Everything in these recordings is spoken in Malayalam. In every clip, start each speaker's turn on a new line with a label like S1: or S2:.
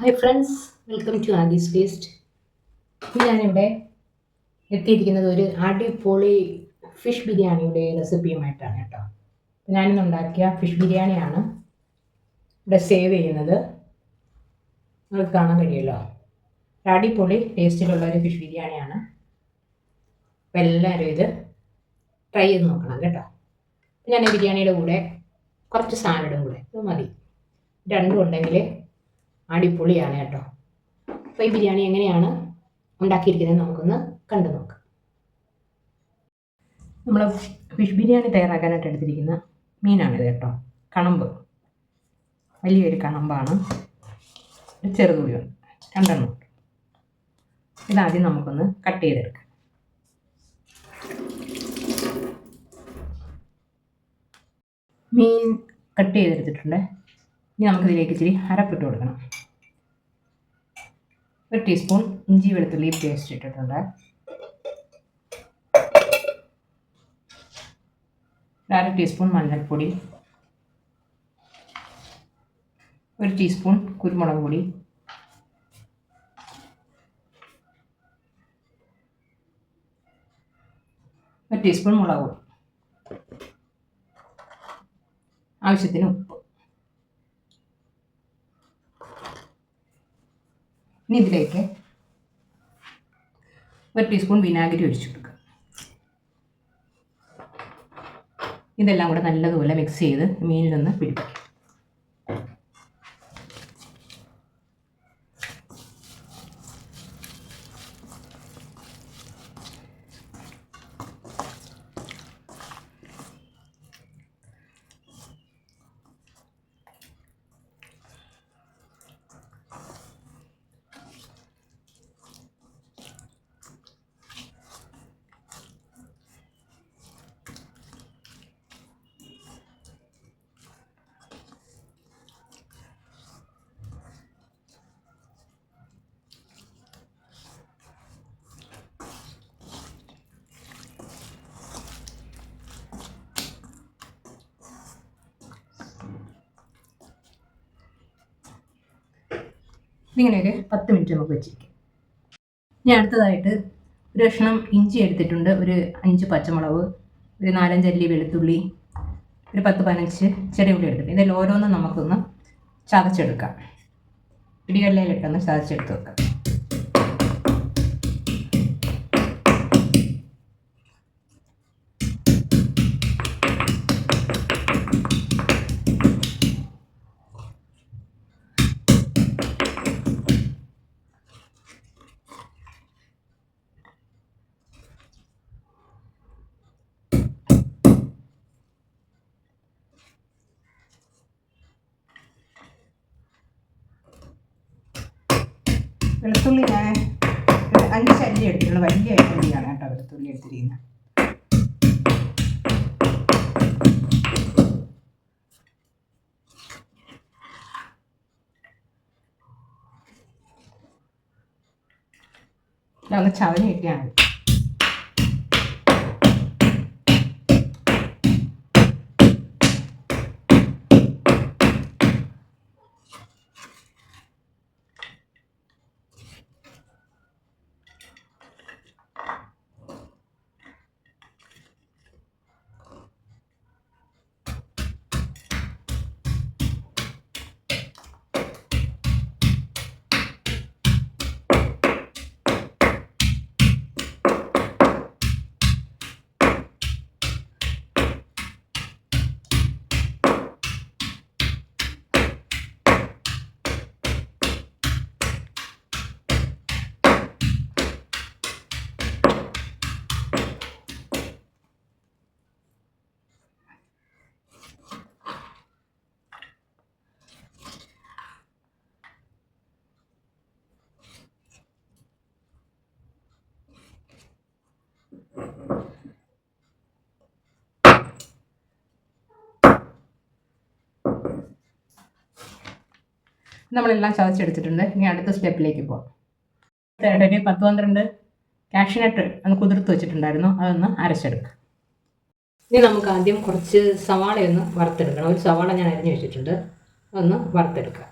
S1: Hi friends welcome to Aagi's taste ഞാനിവിടെ എത്തിയിരിക്കുന്നത് ഒരു അടിപൊളി ഫിഷ് ബിരിയാണിയുടെ റെസിപ്പിയുമായിട്ടാണ് കേട്ടോ. ഞാനിന്ന് ഉണ്ടാക്കിയ ഫിഷ് ബിരിയാണിയാണ് ഇവിടെ സേവ് ചെയ്യുന്നത്. നിങ്ങൾക്ക് കാണാൻ കഴിയുമല്ലോ. അടിപൊളി ടേസ്റ്റിലുള്ള ഒരു ഫിഷ് ബിരിയാണിയാണ്. അപ്പോൾ എല്ലാവരും ഇത് ട്രൈ ചെയ്ത് നോക്കണം കേട്ടോ. ഞാൻ ബിരിയാണിയുടെ കൂടെ കുറച്ച് സാലഡും കൂടെ ഇത് മതി. രണ്ടും ഉണ്ടെങ്കിൽ അടിപൊളിയാണ് കേട്ടോ. അപ്പോൾ ഈ ബിരിയാണി എങ്ങനെയാണ് ഉണ്ടാക്കിയിരിക്കുന്നത് നമുക്കൊന്ന് കണ്ടു നോക്കാം. നമ്മൾ ഫിഷ് ബിരിയാണി തയ്യാറാക്കാനായിട്ട് എടുത്തിരിക്കുന്ന മീനാണിത് കേട്ടോ. കണമ്പ്. വലിയൊരു കണമ്പാണ്. ചെറുതുള്ളിയുണ്ട് രണ്ടെണ്ണം. ഇതാദ്യം നമുക്കൊന്ന് കട്ട് ചെയ്തെടുക്കാം. മീൻ കട്ട് ചെയ്തെടുത്തിട്ടുണ്ട്. ഇനി നമുക്കിതിലേക്ക് ഇച്ചിരി അരപ്പിട്ട് കൊടുക്കണം. ഒരു ടീസ്പൂൺ ഇഞ്ചി വെളുത്തുള്ളി പേസ്റ്റ് ഇട്ടിട്ടുണ്ട്. അര ടീസ്പൂൺ മഞ്ഞൾപ്പൊടി. ഒരു ടീസ്പൂൺ കുരുമുളക് പൊടി. ഒരു ടീസ്പൂൺ മുളക് പൊടി. ആവശ്യത്തിന് ഉപ്പ്. ഇനി ഇതിലേക്ക് ഒരു ടീസ്പൂൺ വിനാഗിരി ഒഴിച്ചു കൊടുക്കുക. ഇതെല്ലാം കൂടെ നല്ലതുപോലെ മിക്സ് ചെയ്ത് മീനിലൊന്ന് പിടിപ്പിക്കും ഇതിങ്ങനെ ഒരു പത്ത് മിനിറ്റ് നമുക്ക് വെച്ചിരിക്കാം. ഇനി അടുത്തതായിട്ട് ഒരു കഷ്ണം ഇഞ്ചി എടുത്തിട്ടുണ്ട്. ഒരു അഞ്ച് പച്ചമുളക് ഒരു നാലഞ്ചല്ലി വെളുത്തുള്ളി ഒരു പത്ത് പതിനഞ്ച് ചെറിയ ഉള്ളി എടുത്തിട്ടുണ്ട്. ഇതിൽ ഓരോന്നും നമുക്കൊന്ന് ചതച്ചെടുക്കാം. പിടികല്ലിലിട്ടൊന്ന് ചതച്ചെടുത്ത് വെക്കാം. വെളുത്തുള്ളി ഞാൻ അഞ്ച് അല്ലി എടുത്തിട്ടുള്ള വലിയ അല്ലിയാണ് കേട്ടോ വെളുത്തുള്ളി എടുത്തിരിക്കുന്നത്. ഒന്ന് ചവഞ്ഞ് നമ്മളെല്ലാം ചതച്ചെടുത്തിട്ടുണ്ട്. ഇനി അടുത്ത സ്റ്റെപ്പിലേക്ക് പോകാം ഒരു പത്ത് പന്ത്രണ്ട്. കാഷ്യനട്ട് ഒന്ന് കുതിർത്ത് വെച്ചിട്ടുണ്ടായിരുന്നു. അതൊന്ന് അരച്ചെടുക്കുക ഇനി നമുക്ക് ആദ്യം കുറച്ച് സവാളയൊന്ന് വറുത്തെടുക്കണം. ഒരു സവാള ഞാൻ അരിഞ്ഞു വെച്ചിട്ടുണ്ട്. ഒന്ന് വറുത്തെടുക്കുക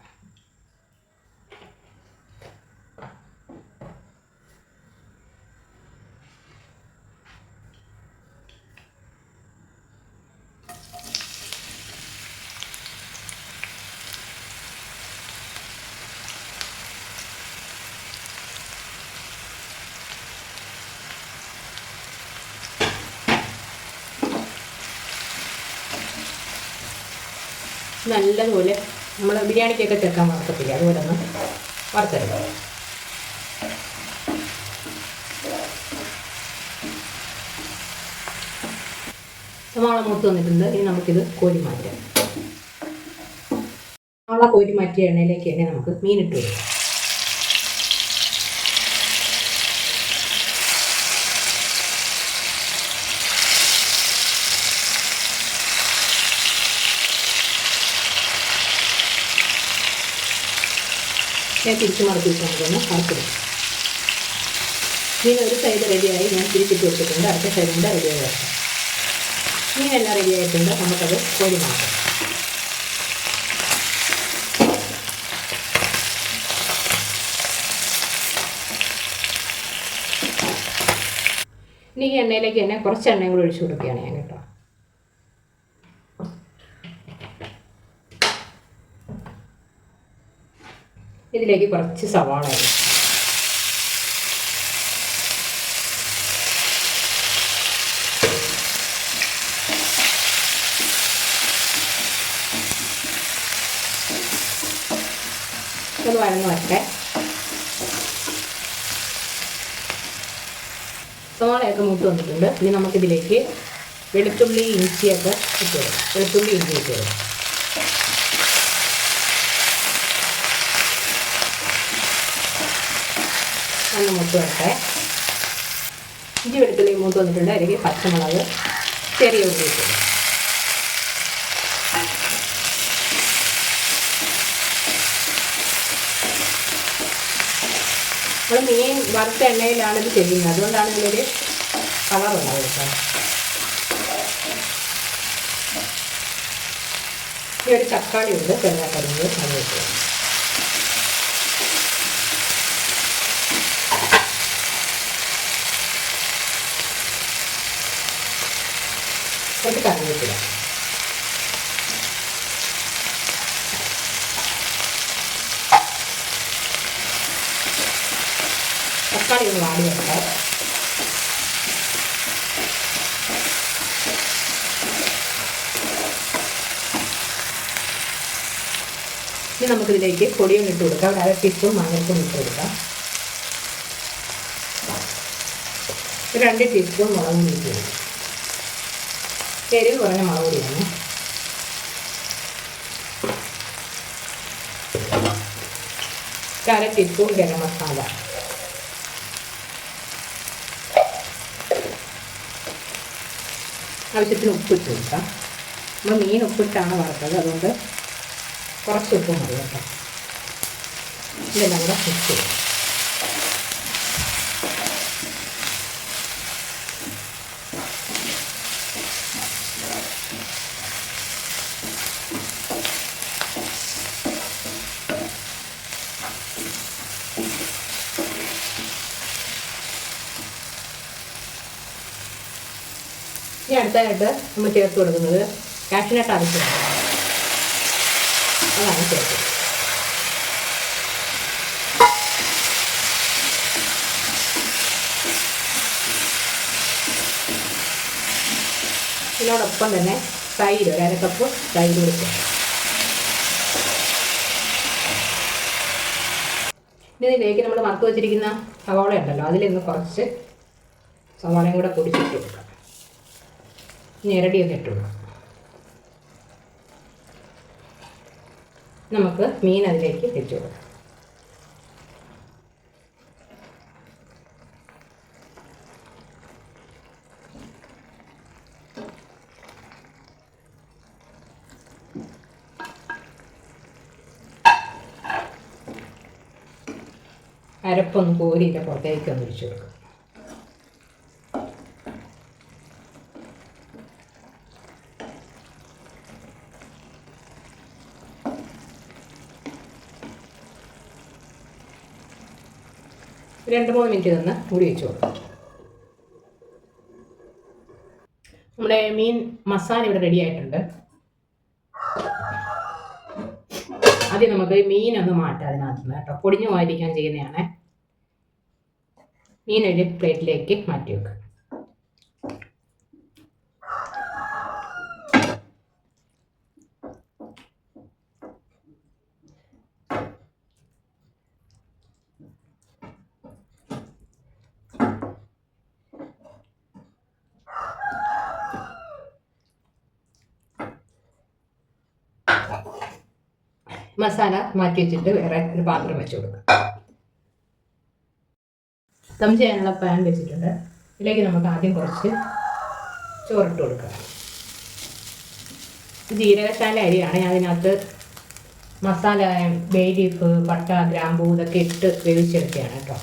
S1: നല്ലതുപോലെ നമ്മൾ ബിരിയാണിക്കൊക്കെ ചേർക്കാൻ വറുക്കത്തില്ല അതുപോലെ ഒന്ന് വറുത്തെടുക്കാം. സവാള മൂത്ത് വന്നിട്ടുണ്ട്. ഇനി നമുക്കിത് കോരി മാറ്റാം. സവാള കോരി മാറ്റിയ എണ്ണയിലേക്ക് തന്നെ നമുക്ക് മീനിട്ട് കൊടുക്കാം. ഞാൻ തിരിച്ച് മറക്കിയിട്ടുണ്ടെന്ന് നമുക്കൊന്ന് മീൻ ഒരു സൈഡ് റെഡിയായി ഞാൻ തിരിച്ചിട്ട് വെച്ചിട്ടുണ്ട് അടുത്ത സൈഡും കൂടെ വെക്കാം മീനെല്ലാം റെഡി ആയിട്ടുണ്ട്. നമുക്കത് കോരി മാറ്റാം. ഇനി എണ്ണയിലേക്ക് തന്നെ കുറച്ച് എണ്ണയും കൂടി ഒഴിച്ചു കൊടുക്കുകയാണ് ഞാൻ കേട്ടോ. ഇതിലേക്ക് കുറച്ച് സവാള. ഒന്ന് വഴന്ന് വെക്കേ സവാളയൊക്കെ മൂത്ത് വന്നിട്ടുണ്ട്. ഇനി നമുക്കിതിലേക്ക് വെളുത്തുള്ളി ഇഞ്ചിയൊക്കെ ഇട്ടു വെളുത്തുള്ളി ഇഞ്ചി ഇട്ട് ഒന്ന് മൂത്ത് വരട്ടെ ഇഞ്ചി വെളുത്തുള്ളി മൂത്ത് വന്നിട്ടുണ്ട്. അല്ലെങ്കിൽ പച്ചമുളക് ചെറിയ ഉള്ളി നമ്മൾ മീൻ വറുത്ത എണ്ണയിലാണ് ഇത് ചെയ്യുന്നത്. അതുകൊണ്ടാണ് ഇതിലൊരു കളറുണ്ടാവുക ഈ ഒരു തക്കാളി ഉണ്ട്. തേങ്ങാക്കരിഞ്ഞ് അത് വെക്കുക കുറച്ച് കറിവേപ്പില തക്കാളി ഒന്ന് വാടി വരട്ടെ. ഇനി നമുക്കിതിലേക്ക് പൊടിയൊന്നും ഇട്ട് കൊടുക്കാം. ഒരു അര ടീസ്പൂൺ മഞ്ഞൾപ്പൊടി ഇട്ട് കൊടുക്കാം. രണ്ട് ടീസ്പൂൺ മുളക് പൊടി ഇട്ട് കൊടുക്കാം. എരിവ് കുറഞ്ഞ മുളക് പൊടിയാണ്. അര ടീസ്പൂൺ ഗരം മസാല. ആവശ്യത്തിന് ഉപ്പിട്ട് കൊടുക്കാം. നമ്മൾ മീൻ ഉപ്പിട്ടാണ് വറുത്തത്. അതുകൊണ്ട് കുറച്ച് ഉപ്പ് മതി കേട്ടോ. ഇതെല്ലാം കൂടെ ഫിക്സ് ചെയ്യും ഇനി അടുത്തതായിട്ട് നമ്മൾ ചേർത്ത് കൊടുക്കുന്നത് കാഷ്നട്ട് ആവശ്യമാണ്. അതാണ് ചേർത്ത് ഇതിനോടൊപ്പം തന്നെ തൈര് ഒരു അരക്കപ്പ് തൈര് കൊടുക്കുക. ഇനി ഇതിലേക്ക് നമ്മൾ വറുത്ത് വെച്ചിരിക്കുന്ന സവാള ഉണ്ടല്ലോ അതിൽ നിന്ന് കുറച്ച് സവാളയും കൂടെ പൊടിച്ചിട്ട് കൊടുക്കാം. ഞെരടിയൊക്കെ ഇട്ടു. നമുക്ക് മീൻ അതിലേക്ക് വെച്ചു. കൊടുക്കാം അരപ്പൊന്ന് കോരിയിട്ട് പുറത്തേക്ക് ഒന്ന് ഒഴിച്ചു കൊടുക്കും. രണ്ട് മൂന്ന് മിനിറ്റ് നിന്ന് മൂടി വെച്ച് കൊടുക്കാം. നമ്മുടെ മീൻ മസാല ഇവിടെ റെഡി ആയിട്ടുണ്ട്. ആദ്യം നമുക്ക് മീനൊന്ന് മാറ്റാം അതിനകത്ത് നിന്ന് കേട്ടോ. പൊടിഞ്ഞു മാറ്റിക്കാൻ ചെയ്യുന്നതാണ്. മീൻ ഒരു പ്ലേറ്റിലേക്ക് മാറ്റി വെക്കുക. മസാല മാറ്റി വെച്ചിട്ട് വേറെ ഒരു പാത്രം വെച്ച് കൊടുക്കാം ദം ചെയ്യാനുള്ള പാൻ വെച്ചിട്ടുണ്ട്. ഇതിലേക്ക് നമുക്ക് ആദ്യം കുറച്ച് ചോറിട്ട് കൊടുക്കാം ജീരകശാല അരിയാണ്. അതിനകത്ത് മസാല ബേ ലീഫ് പട്ട ഗ്രാമ്പൂ ഇതൊക്കെ ഇട്ട് വേവിച്ചെടുക്കുകയാണ് കേട്ടോ.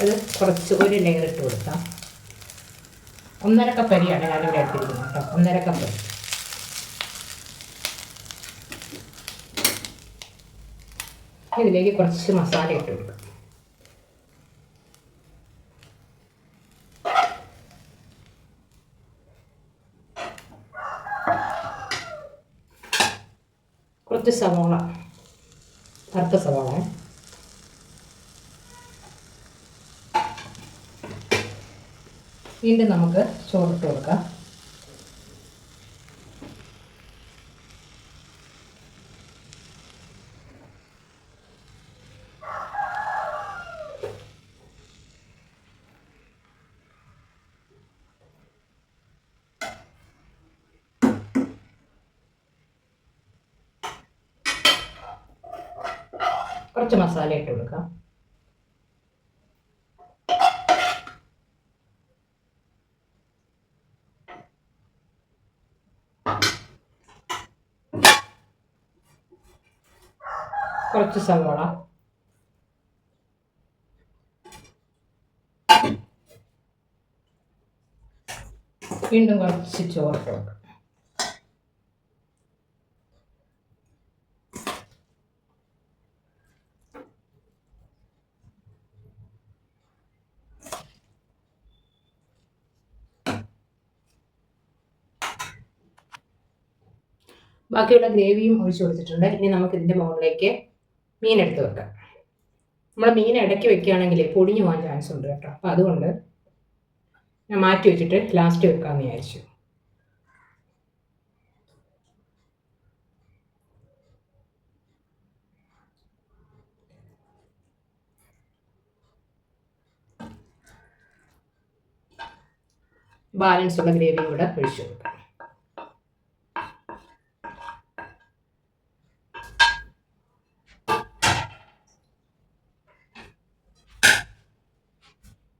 S1: അത് കുറച്ച് ഒരു ലെയർ ഇട്ട് കൊടുക്കാം. ഒന്നര കപ്പ് അരിയാണ് ഞാനിവിടെ എടുത്തിരിക്കുന്നത് കേട്ടോ. ഒന്നര കപ്പ് ഇതിലേക്ക് കുറച്ച് മസാല ഇട്ട് കൊടുക്കാം. കുറച്ച് സവാള കറുത്ത സവാള. വീണ്ടും നമുക്ക് ചോറിട്ട് കൊടുക്കാം. കുറച്ച് മസാല ഇട്ട് കൊടുക്കാം കുറച്ച് സവാള. വീണ്ടും കുറച്ച് ചോറിട്ട് കൊടുക്കാം ബാക്കിയുള്ള ഗ്രേവിയും ഒഴിച്ചു കൊടുത്തിട്ടുണ്ട്. ഇനി നമുക്ക് ഇതിന്റെ മുകളിലേക്ക് മീൻ എടുത്ത് വെക്കാം. നമ്മൾ മീൻ ഇടയ്ക്ക് വെക്കുകയാണെങ്കിൽ പൊടിഞ്ഞു പോകാൻ ചാൻസ് ഉണ്ട് കേട്ടോ. അപ്പോൾ അതുകൊണ്ട് ഞാൻ മാറ്റി വെച്ചിട്ട് ലാസ്റ്റ് വെക്കാമെന്ന് വിചാരിച്ചു. ബാലൻസ് ഉള്ള ഗ്രേവിയും കൂടെ ഒഴിച്ചു കൊടുക്കാം.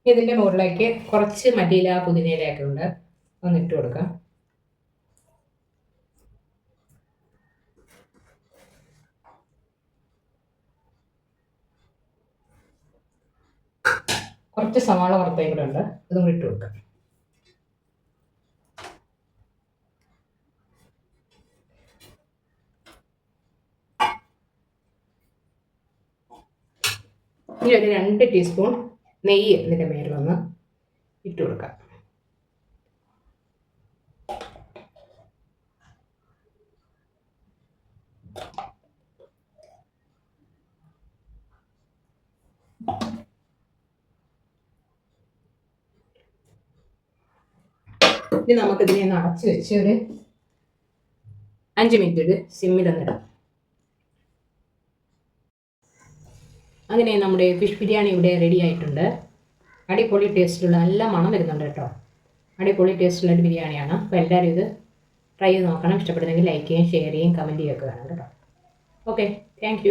S1: ഇതിന്റെ മുകളിലേക്ക് കുറച്ച് മല്ലിയില പുതിനയിലയൊക്കെ ഉണ്ട്. ഒന്ന് ഇട്ട് കൊടുക്കാം. കുറച്ച് സവാള വറുത്തയും കൂടെ ഉണ്ട്. അതും കൂടി ഇട്ട് കൊടുക്കാം. ഇനി ഒരു രണ്ട് ടീസ്പൂൺ നെയ്യ് ഇതിന്റെ മേലൊന്ന് ഇട്ട് കൊടുക്കാം. ഇനി നമുക്കിതിനെ ഒന്ന് അടച്ച് വെച്ച് ഒരു അഞ്ച് മിനിറ്റ് ഒരു സിമ്മിലൊന്നിടാം അങ്ങനെ നമ്മുടെ ഫിഷ് ബിരിയാണി ഇവിടെ റെഡി ആയിട്ടുണ്ട്. അടിപൊളി ടേസ്റ്റുള്ള നല്ല മണം വരുന്നുണ്ട് കേട്ടോ. അടിപൊളി ടേസ്റ്റുള്ള ഒരു ബിരിയാണിയാണ്. അപ്പോൾ എല്ലാവരും ഇത് ട്രൈ ചെയ്ത് നോക്കണം. ഇഷ്ടപ്പെടുന്നെങ്കിൽ ലൈക്ക് ചെയ്യുകയും ഷെയർ ചെയ്യുകയും കമന്റ് ചെയ്യുകയൊക്കെ വേണം കേട്ടോ. Okay thank